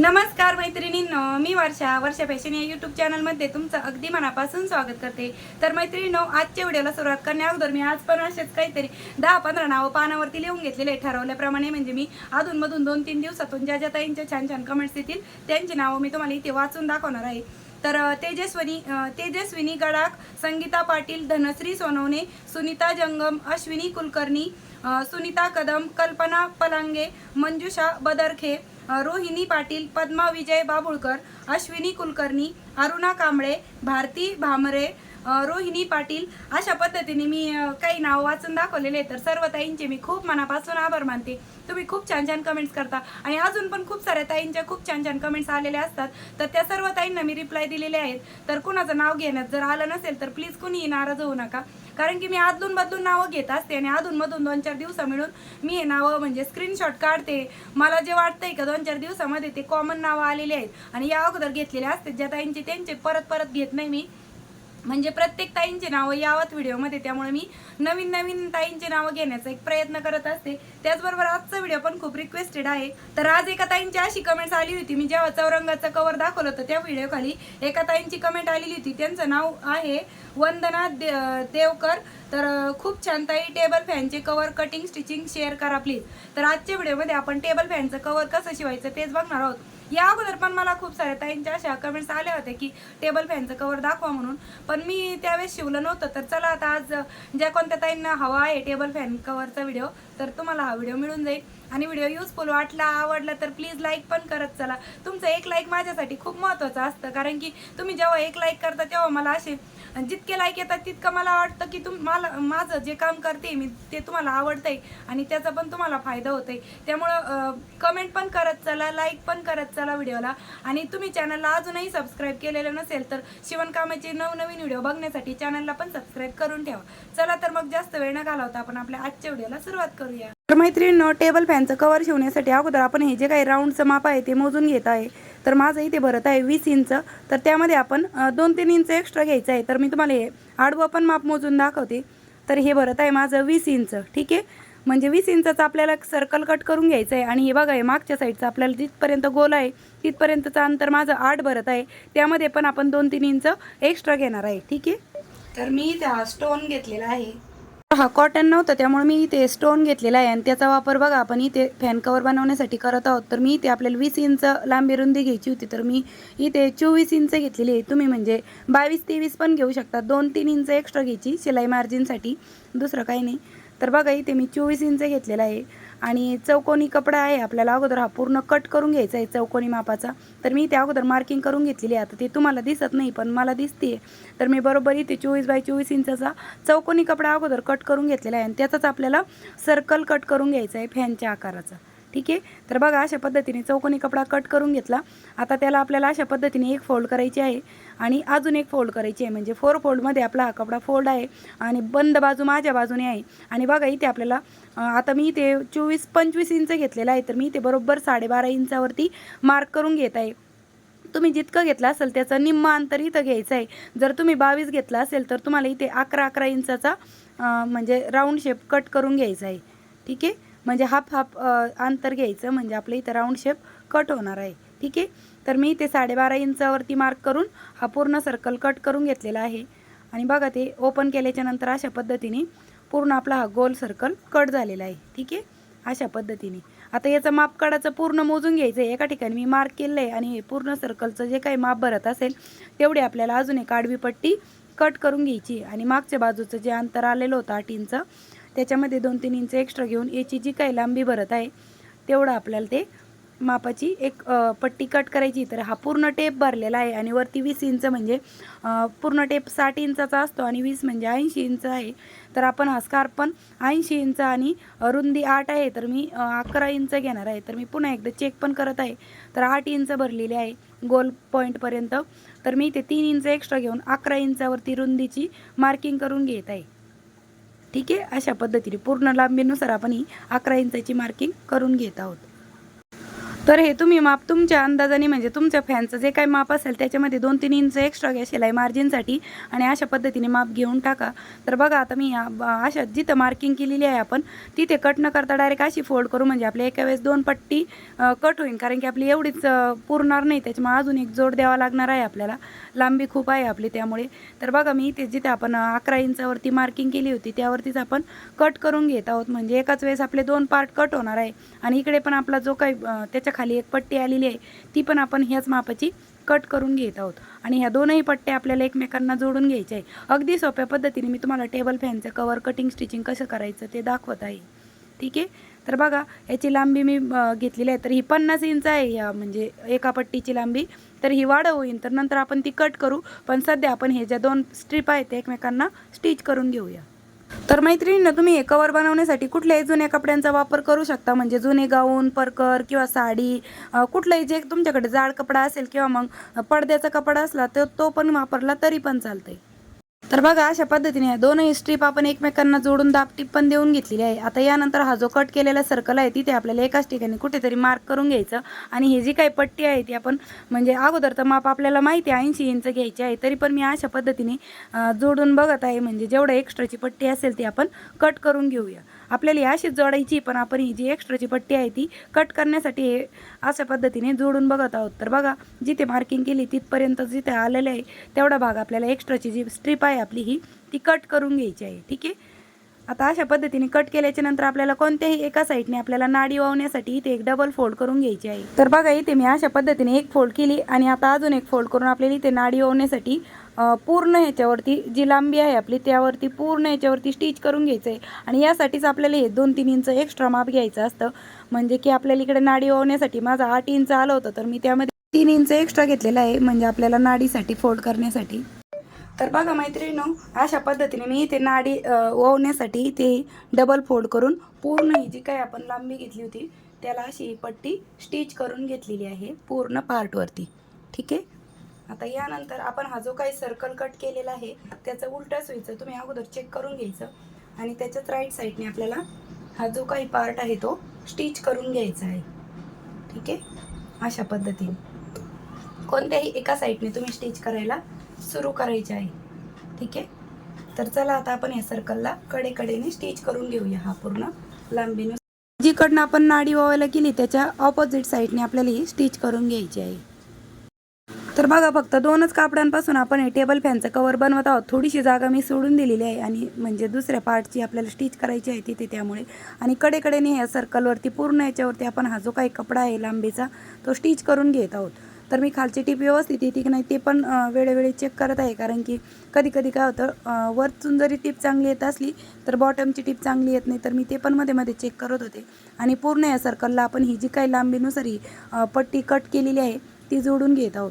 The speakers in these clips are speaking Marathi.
नमस्कार मैत्रिणींनो मी वर्षा वर्षा फॅशन या यूट्यूब चॅनलमध्ये तुमचं अगदी मनापासून स्वागत करते. तर मैत्रिणींनो आजच्या व्हिडिओला सुरुवात करण्या अगोदर मी आज पण असेच काहीतरी दहा पंधरा नावं पानावरती लिहून घेतलेले ठरवल्याप्रमाणे म्हणजे मी अधूनमधून दोन तीन दिवसातून ज्या ज्या ताईंच्या छान छान कमेंट्स येतील त्यांची नावं मी तुम्हाला इथे वाचून दाखवणार आहे. तर तेजस्विनी तेजस्वनी तेजस्विनी गडाख संगीता पाटील धनश्री सोनवणे सुनीता जंगम अश्विनी कुलकर्णी सुनीता कदम कल्पना पलांगे मंजुषा बदरखे रोहिणी पाटील पद्मा विजय बाबुळकर अश्विनी कुलकर्णी अरुणा कांबळे भारती भामरे रोहिणी पाटील अशा पद्धतीने मी काही नाव वाचून दाखवलेले आहेत. तर सर्व ताईंचे मी खूप मनापासून आभार मानते. तुम्ही खूप छान छान कमेंट्स करता. आणि अजून पण खूप साऱ्या ताईंच्या खूप छान छान कमेंट्स आलेल्या असतात. तर त्या सर्व ताईंना मी रिप्लाय दिलेले आहेत. तर कुणाचं नाव घेण्यात जर आलं नसेल तर प्लीज कुणीही नाराज होऊ नका. कारण की मी अदलून बदलून नावं घेत असते आणि अधूनमधून दोन चार दिवसा मिळून मी हे नावं म्हणजे स्क्रीनशॉट काढते. मला जे वाटतंय का दोन चार दिवसामध्ये ते कॉमन नावं आलेले आहेत. आणि या अगोदर घेतलेले असते. ज्या ताईंचे त्यांचे परत परत घेत नाही मी. म्हणजे प्रत्येक ताईंचे नावं यावत व्हिडिओमध्ये त्यामुळे मी नवीन नवीन ताईंचे नावं घेण्याचा एक प्रयत्न करत असते. त्याचबरोबर आजचा व्हिडिओ पण खूप रिक्वेस्टेड आहे. तर आज एका ताईंची अशी कमेंट्स आली होती. मी जेव्हा चौरंगाचं कवर दाखवलं होतं त्या व्हिडिओखाली एका ताईंची कमेंट आलेली होती. त्यांचं नाव आहे वंदना दे देवकर. तर खूप छान ताई टेबल फॅनचे कवर कटिंग स्टिचिंग शेअर करा प्लीज तर आजच्या व्हिडिओमध्ये आपण टेबल फॅनचं कवर कसं शिवायचं तेच बघणार आहोत. या अगोदर पण मला खूप साऱ्या ताईंच्या अशा कमेंट्स आल्या होत्या की टेबल फॅनचं कवर दाखवा म्हणून. पण मी त्यावेळेस शिवलं नव्हतं. तर चला आता आज ज्या कोणत्या ताईंना हवा आहे टेबल फॅन कवरचा व्हिडिओ तर तुम्हाला हा व्हिडिओ मिळून जाईल. आणि व्हिडिओ युजफुल वाटला आवडला तर प्लीज लाईक पण करत चला. तुमचं एक लाईक माझ्यासाठी खूप महत्त्वाचं असतं. कारण की तुम्ही जेव्हा एक लाईक करता तेव्हा मला असे जितके लाईक येतात तितकं मला वाटतं की तुम मला माझं जे काम करते मी ते तुम्हाला आवडतंय आणि त्याचा पण तुम्हाला फायदा होतोय. त्यामुळं कमेंट पण करत चला लाईक पण करत चला व्हिडिओला. आणि तुम्ही चॅनलला अजूनही सबस्क्राईब केलेलं नसेल तर शिवणकामाचे नवनवीन व्हिडिओ बघण्यासाठी चॅनलला पण सबस्क्राईब करून ठेवा. चला तर मग जास्त वेळ न घालवता आपण आपल्या आजच्या व्हिडिओला सुरुवात करूया. तर मैत्रिणींनो टेबल फॅनचं कवर शिवण्यासाठी अगोदर आपण हे जे काही राऊंडचं माप आहे ते मोजून घेत आहे. तर माझं इथे भरत आहे वीस इंच. तर त्यामध्ये आपण दोन तीन इंच एक्स्ट्रा घ्यायचं आहे. तर मी तुम्हाला हे आडवं पण माप मोजून दाखवते. तर हे भरत आहे माझं वीस इंच. ठीक आहे? म्हणजे वीस इंचाचं आपल्याला सर्कल कट करून घ्यायचं आहे. आणि हे बघा हे मागच्या साईडचं आपल्याला जिथपर्यंत गोल आहे तिथपर्यंतचं अंतर माझं आठ भरत आहे. त्यामध्ये पण आपण दोन तीन इंच एक्स्ट्रा घेणार आहे. ठीक आहे? तर मी त्या स्टोन घेतलेला आहे. हा कॉटन नव्हतं त्यामुळे मी इथे स्टोन घेतलेला आहे. आणि त्याचा वापर बघा आपण इथे फॅन कवर बनवण्यासाठी करत आहोत. तर मी इथे आपल्याला वीस इंच लांबी रुंदी घ्यायची होती तर मी इथे चोवीस इंच घेतलेली आहे. तुम्ही म्हणजे बावीस तेवीस पण घेऊ शकता. दोन तीन इंच एक्स्ट्रा घ्यायची शिलाई मार्जिनसाठी दुसरं काही नाही. तर बघा इथे मी चोवीस इंच घेतलेला आहे. आणि चौकोनी कपडा आहे आपल्याला अगोदर हा पूर्ण कट करून घ्यायचा आहे चौकोनी मापाचा. तर मी इथे अगोदर मार्किंग करून घेतलेली आहे. आता ते तुम्हाला दिसत नाही पण मला दिसते तर मी बरोबर इथे चोवीस बाय चोवीस इंचाचा चौकोनी कपडा अगोदर कट करून घेतलेला आहे. आणि त्याचाच आपल्याला सर्कल कट करून घ्यायचा आहे फॅनच्या आकाराचा. ठीक आहे? तर बघा अशा पद्धतीने चौकोनी कपडा कट करून घेतला. आता त्याला आपल्याला अशा पद्धतीने एक फोल्ड करायची आहे. आणि अजून एक फोल्ड करायची आहे म्हणजे फोर फोल्डमध्ये आपला हा कपडा फोल्ड आहे आणि बंद बाजू माझ्या बाजूने आहे. आणि बघा इथे आपल्याला आता मी इथे चोवीस पंचवीस इंच घेतलेला आहे तर मी इथे बरोबर साडेबारा इंचावरती मार्क करून घेत आहे. तुम्ही जितकं घेतलं असेल त्याचं निम्म अंतर इथं घ्यायचं आहे. जर तुम्ही बावीस घेतला असेल तर तुम्हाला इथे अकरा अकरा इंचाचा म्हणजे राऊंड शेप कट करून घ्यायचा आहे. ठीक आहे? म्हणजे हाफ हाफ अंतर घ्यायचं म्हणजे आपलं इथं राऊंड शेप कट होणार आहे. ठीक आहे? तर मी इथे साडेबारा इंचावरती मार्क करून हा पूर्ण सर्कल कट करून घेतलेला आहे. आणि बघा ते ओपन केल्याच्यानंतर अशा पद्धतीने पूर्ण आपला हा गोल सर्कल कट झालेला आहे. ठीक आहे? अशा पद्धतीने. आता याचं माप काढायचं पूर्ण मोजून घ्यायचं आहे एका ठिकाणी मी मार्क केलं आहे आणि हे पूर्ण सर्कलचं जे काही माप भरत असेल तेवढी आपल्याला अजून एक आडवी पट्टी कट करून घ्यायची आणि मागच्या बाजूचं जे अंतर आलेलं होतं आठ इंच त्याच्यामध्ये दोन तीन इंच एक्स्ट्रा घेऊन याची जी काही लांबी भरत आहे तेवढं आपल्याला ते मापाची एक पट्टी कट करायची. तर हा पूर्ण टेप भरलेला आहे आणि वरती वीस इंच म्हणजे पूर्ण टेप साठ इंचाचा असतो आणि वीस म्हणजे ऐंशी इंच आहे. तर आपण हा स्कार्फ पण ऐंशी इंच आणि रुंदी आठ आहे. तर मी अकरा इंच घेणार आहे. तर मी पुन्हा एकदा चेक पण करत आहे. तर आठ इंच भरलेली आहे गोल पॉईंटपर्यंत तर मी इथे तीन इंच एक्स्ट्रा घेऊन अकरा इंचावरती रुंदीची मार्किंग करून घेत आहे. ठीक आहे? अशा पद्धतीने पूर्ण लांबीनुसार आपण ही अकरा इंचाची मार्किंग करून घेत आहोत. तर हे तुम्ही माप तुमच्या अंदाजाने म्हणजे तुमच्या फॅनचं जे काही माप असेल त्याच्यामध्ये दोन तीन इंच एक्स्ट्रा घ्या शिलाई मार्जिनसाठी आणि अशा पद्धतीने माप घेऊन टाका. तर बघा आता मी अशा जिथं मार्किंग केलेली आहे आपण तिथे कट न करता डायरेक्ट अशी फोल्ड करू म्हणजे आपल्या एका वेळेस दोन पट्टी कट होईल. कारण की आपली एवढीच पुरणार नाही त्याच्यामुळे अजून एक जोड द्यावा लागणार आहे आपल्याला. लांबी खूप आहे आपली त्यामुळे. तर बघा मी इथे जिथे आपण अकरा इंचावरती मार्किंग केली होती त्यावरतीच आपण कट करून घेत आहोत. म्हणजे एकाच वेळेस आपले दोन पार्ट कट होणार आहे. आणि इकडे पण आपला जो काही त्याच्या खाली एक पट्टी आलेली आहे ती पण आपण ह्याच मापाची कट करून घेत आहोत. आणि ह्या दोनही पट्ट्या आपल्याला एकमेकांना जोडून घ्यायच्या आहे. अगदी सोप्या पद्धतीने मी तुम्हाला टेबल फॅनचं कवर कटिंग स्टिचिंग कसं करायचं ते दाखवत आहे. ठीक आहे? तर बघा याची लांबी मी घेतलेली आहे. तर ही पन्नास इंच आहे या म्हणजे एका पट्टीची लांबी. तर ही वाढ होईल तर नंतर आपण ती कट करू. पण सध्या आपण हे ज्या दोन स्ट्रीप आहेत ते एकमेकांना स्टिच करून घेऊया. तर मैत्रिणींना तुम्ही हे कवर बनवण्यासाठी कुठल्याही जुन्या कपड्यांचा वापर करू शकता. म्हणजे जुने गाऊन परकर किंवा साडी अ, कुठलाही जे तुमच्याकडे जाड कपडा असेल किंवा मग पडद्याचा कपडा असला तर तो पण वापरला तरी पण चालतंय. तर बघा अशा पद्धतीने दोनही स्ट्रीप आपण एकमेकांना जोडून दापटीप पण देऊन घेतलेली आहे. आता यानंतर हा जो कट केलेला सर्कल आहे तिथे आपल्याला एकाच ठिकाणी कुठेतरी मार्क करून घ्यायचं. आणि ही जी काही पट्टी आहे ती आपण म्हणजे अगोदर तर माप आपल्याला माहिती आहे ऐंशी इंच घ्यायची आहे. तरी पण मी अशा पद्धतीने जोडून बघत आहे. म्हणजे जेवढं एक्स्ट्राची पट्टी असेल ती आपण कट करून घेऊया. आपल्याला ही अशीच जोडायची पण आपण ही जी एक्स्ट्राची पट्टी आहे ती कट करण्यासाठी हे अशा पद्धतीने जोडून बघत आहोत. तर बघा जिथे मार्किंग केली तिथपर्यंत जिथे आलेलं आहे तेवढा भाग आपल्याला एक्स्ट्राची जी स्ट्रीप आहे आपली ही ती कट करून घ्यायची आहे. ठीक आहे? आता अशा पद्धतीने कट केल्याच्यानंतर आपल्याला कोणत्याही एका साईडने आपल्याला नाडी वावण्यासाठी इथे एक डबल फोल्ड करून घ्यायची आहे. तर बघा इथे मी अशा पद्धतीने एक फोल्ड केली आणि आता अजून एक फोल्ड करून आपल्याला इथे नाडी वावण्यासाठी पूर्ण ह्याच्यावरती जी लांबी आहे आपली त्यावरती पूर्ण ह्याच्यावरती स्टिच करून घ्यायचं आहे आणि यासाठीच आपल्याला हे दोन तीन इंच एक्स्ट्रा माप घ्यायचं असतं. म्हणजे की आपल्याला इकडे नाडी वावण्यासाठी माझं आठ इंच आलं होतं तर मी त्यामध्ये तीन इंच एक्स्ट्रा घेतलेलं आहे म्हणजे आपल्याला नाडीसाठी फोल्ड करण्यासाठी. तर बघा मैत्रिणीनो अशा पद्धतीने मी ते नाडी अ, ओवण्यासाठी डबल फोल्ड करून पूर्ण ही जी काही आपण लांबी घेतली होती त्याला अशी पट्टी स्टिच करून घेतलेली आहे पूर्ण पार्टवरती ठीक आहे? आता यानंतर आपण हा जो काही सर्कल कट केलेला आहे त्याचं उलटं व्हायचं तुम्ही अगोदर चेक करून घ्यायचं. आणि त्याच्याच राईट साईडने आपल्याला हा जो काही पार्ट आहे तो स्टिच करून घ्यायचा आहे. ठीक आहे? अशा पद्धतीने. कोणत्याही एका साईडने तुम्ही स्टिच करायला सुरू करायचे आहे. ठीक आहे? तर चला आता आपण या सर्कलला कडेकडेने स्टिच करून घेऊया हा पूर्ण लांबीने. जिकडनं आपण नाडी वावायला गेली त्याच्या ऑपोजिट साईडने आपल्याला ही स्टिच करून घ्यायची आहे. तर बघा फक्त दोनच कापडांपासून आपण हे टेबल फॅनचं कवर बनवत आहोत. थोडीशी जागा मी सोडून दिलेली आहे आणि म्हणजे दुसऱ्या पार्टची आपल्याला स्टिच करायची आहे तिथे त्यामुळे. आणि कडेकडेने ह्या सर्कलवरती पूर्ण याच्यावरती आपण हा जो काही कपडा आहे लांबीचा तो स्टिच करून घेत आहोत. तर मी खालची टीप व्यवस्थित येते की नाही ते पण वेळोवेळी चेक करत आहे. कारण की कधी कधी काय होतं वरचून वरतून जरी टीप चांगली येत असली तर बॉटमची टीप चांगली येत नाही. तर मी ते पण मध्ये मध्ये चेक करत होते. आणि पूर्ण या सर्कलला आपण ही जी काही लांबीनुसार ही पट्टी कट केलेली आहे ती जोडून घेत आहोत.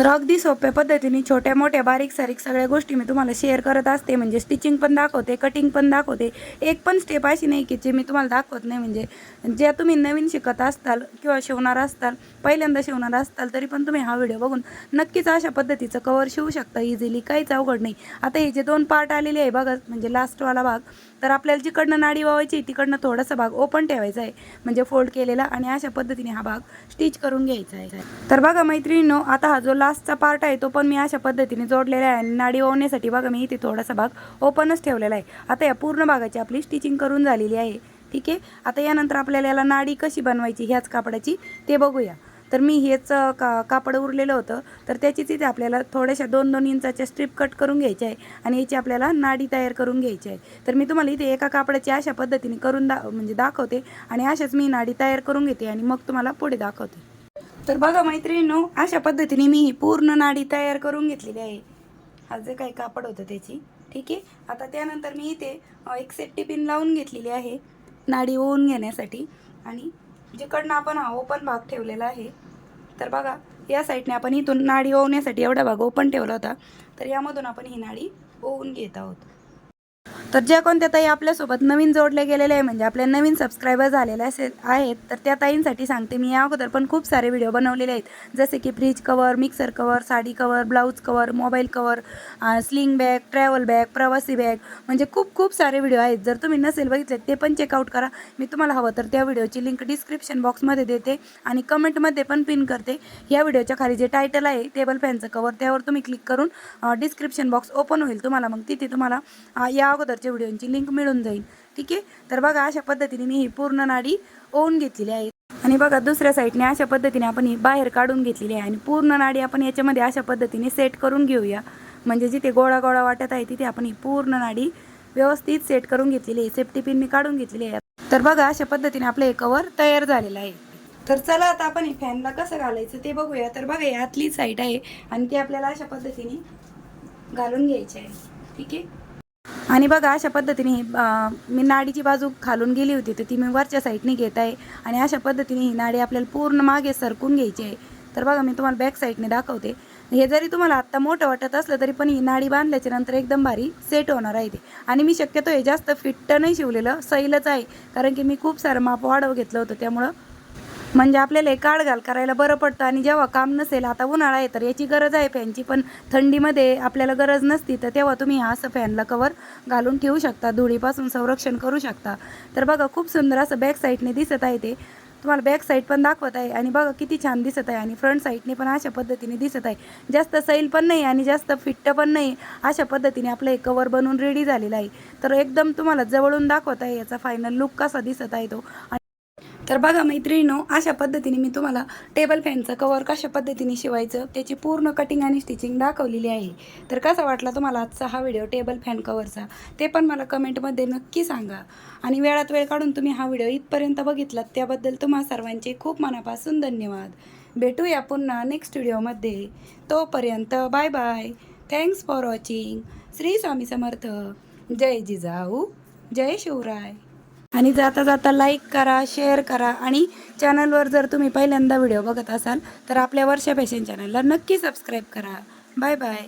तर अगदी सोप्या पद्धतीने छोट्या मोठ्या बारीक सारीक सगळ्या गोष्टी मी तुम्हाला शेअर करत असते. म्हणजे स्टिचिंग पण दाखवते कटिंग पण दाखवते. एक पण स्टेप अशी नाही की जे मी तुम्हाला दाखवत नाही. म्हणजे ज्या तुम्ही नवीन शिकत असताल किंवा शिवणार असताल पहिल्यांदा शिवणार असताल तरी पण तुम्ही हा व्हिडिओ बघून नक्कीच अशा पद्धतीचं कवर शिवू शकता. इझिली काहीच अवघड नाही. आता हे जे दोन पार्ट आलेले आहे बघा म्हणजे लास्टवाला भाग तर आपल्याला जिकडनं नाडी वावायची तिकडनं थोडासा भाग ओपन ठेवायचा आहे. म्हणजे फोल्ड केलेला आणि अशा पद्धतीने हा भाग स्टिच करून घ्यायचा आहे. तर बघा मैत्रिणीनो आता हा जो लास्ट लास्टचा पार्ट आहे तो पण मी अशा पद्धतीने जोडलेला आहे. आणि नाडी ओवण्यासाठी बघा मी इथे थोडासा भाग ओपनच ठेवलेला आहे. आता या पूर्ण भागाची आपली स्टिचिंग करून झालेली आहे. ठीक आहे? आता यानंतर आपल्याला याला नाडी कशी बनवायची ह्याच कापडाची ते बघूया. तर मी हेच का कापड उरलेलं होतं. तर त्याचीच इथे आपल्याला थोड्याशा दोन दोन इंचाच्या स्ट्रीप कट करून घ्यायची आहे. आणि याची आपल्याला नाडी तयार करून घ्यायची आहे. तर मी तुम्हाला इथे एका कापडाची अशा पद्धतीने करून दा म्हणजे दाखवते. आणि अशाच मी नाडी तयार करून घेते आणि मग तुम्हाला पुढे दाखवते. तर बघा मैत्रिणींनो अशा पद्धतीने मी ही पूर्ण नाडी तयार करून घेतलेली आहे. हा जे काही कापड होतं त्याची ठीक आहे? आता त्यानंतर मी इथे एक सेफ्टी पिन लावून घेतलेली आहे नाडी ओवून घेण्यासाठी. आणि जिकडनं आपण हा ओपन भाग ठेवलेला आहे तर बघा या साईडने आपण इथून नाडी ओवण्यासाठी एवढा भाग ओपन ठेवला होता. तर यामधून आपण ही नाडी ओवून घेत आहोत. तर ज्या कोणत्या ताई आपल्यासोबत नवीन जोडले गेलेले आहे म्हणजे आपले नवीन सबस्क्रायबर झालेले असे आहेत तर त्या ताईंसाठी सांगते मी या अगोदर पण खूप सारे व्हिडिओ बनवलेले आहेत. जसे की fridge cover mixer cover saree cover blouse cover mobile cover sling bag travel bag प्रवासी बॅग म्हणजे खूप खूप सारे व्हिडिओ आहेत. जर तुम्ही नसेल बघितले ते पण चेकआउट करा. मी तुम्हाला हवं तर त्या व्हिडिओची लिंक डिस्क्रिप्शन बॉक्समध्ये देते आणि कमेंटमध्ये पण पिन करते. या व्हिडिओच्या खाली जे टायटल आहे टेबल फॅनचं कवर त्यावर तुम्ही क्लिक करून डिस्क्रिप्शन बॉक्स ओपन होईल तुम्हाला. मग तिथे तुम्हाला या अगोदर अगोदरच्या व्हिडिओंची लिंक मिळून जाईल. ठीक आहे? तर बघा अशा पद्धतीने मी ही पूर्ण नाडी ओवून घेतलेली आहे. आणि बघा दुसऱ्या साईडने अशा पद्धतीने आपण ही बाहेर काढून घेतलेली आहे. आणि पूर्ण नाडी आपण याच्यामध्ये अशा पद्धतीने सेट करून घेऊया. म्हणजे जिथे गोळा गोळा वाटत आहे तिथे आपण ही पूर्ण नाडी व्यवस्थित सेट करून घेतलेली आहे. सेफ्टी पिन मी काढून घेतलेली आहे. तर बघा अशा पद्धतीने आपलं हे कवर तयार झालेलं आहे. तर चला आता आपण हे फॅनला कसं घालायचं ते बघूया. तर बघा यातली साईड आहे. आणि ती आपल्याला अशा पद्धतीने घालून घ्यायची आहे. ठीक आहे? आणि बघा अशा पद्धतीने ही, मी नाडीची बाजू खालून गेली होती तर ती मी वरच्या साईडने घेत आहे. आणि अशा पद्धतीने ही नाडी आपल्याला पूर्ण मागे सरकून घ्यायची आहे. तर बघा मी तुम्हाला बॅक साईडने दाखवते. हे जरी तुम्हाला आत्ता मोठं वाटत असलं तरी पण ही नाडी बांधल्याच्या नंतर एकदम भारी सेट होणार आहे ते. आणि मी शक्यतो हे जास्त फिट्ट नाही शिवलेलं सैलच आहे. कारण की मी खूप सारं माप वाढव घेतलं होतं त्यामुळं म्हणजे आपल्याला एक काळ घाल करायला बरं पडतं आणि जेव्हा काम नसेल आता उन्हाळा आहे तर याची गरज आहे फॅनची पण थंडीमध्ये आपल्याला गरज नसती तर तेव्हा तुम्ही हा असं फॅनला कवर घालून ठेवू शकता धुळीपासून संरक्षण करू शकता. तर बघा खूप सुंदर असं बॅक साईडने दिसत आहे ते. तुम्हाला बॅक साईड पण दाखवत आहे आणि बघा किती छान दिसत आहे आणि फ्रंट साईडने पण अशा पद्धतीने दिसत आहे. जास्त सैल पण नाही आणि जास्त फिट्ट पण नाही अशा पद्धतीने आपलं हे कवर बनवून रेडी झालेलं आहे. तर एकदम तुम्हाला जवळून दाखवत आहे याचा फायनल लुक कसा दिसत आहे तो. तर बघा मैत्रिणीनो अशा पद्धतीने मी तुम्हाला टेबल फॅनचं कवर कशा पद्धतीने शिवायचं त्याची पूर्ण कटिंग आणि स्टिचिंग दाखवलेली आहे. तर कसा वाटला तुम्हाला आजचा हा व्हिडिओ टेबल फॅन कवरचा ते पण मला कमेंटमध्ये नक्की सांगा. आणि वेळात वेळ काढून तुम्ही हा व्हिडिओ इथपर्यंत बघितलात त्याबद्दल तुम्हा सर्वांचे खूप मनापासून धन्यवाद. भेटूया पुन्हा नेक्स्ट व्हिडिओमध्ये तोपर्यंत bye bye thanks for watching Shri Swami Samarth. जय जिजाऊ. जय शिवराय. आणि जाता जाता लाईक करा शेअर करा आणि चॅनलवर जर तुम्ही पहिल्यांदा व्हिडिओ बघत असाल तर आपल्या वर्षा फॅशन चॅनलला नक्की सबस्क्राईब करा. Bye bye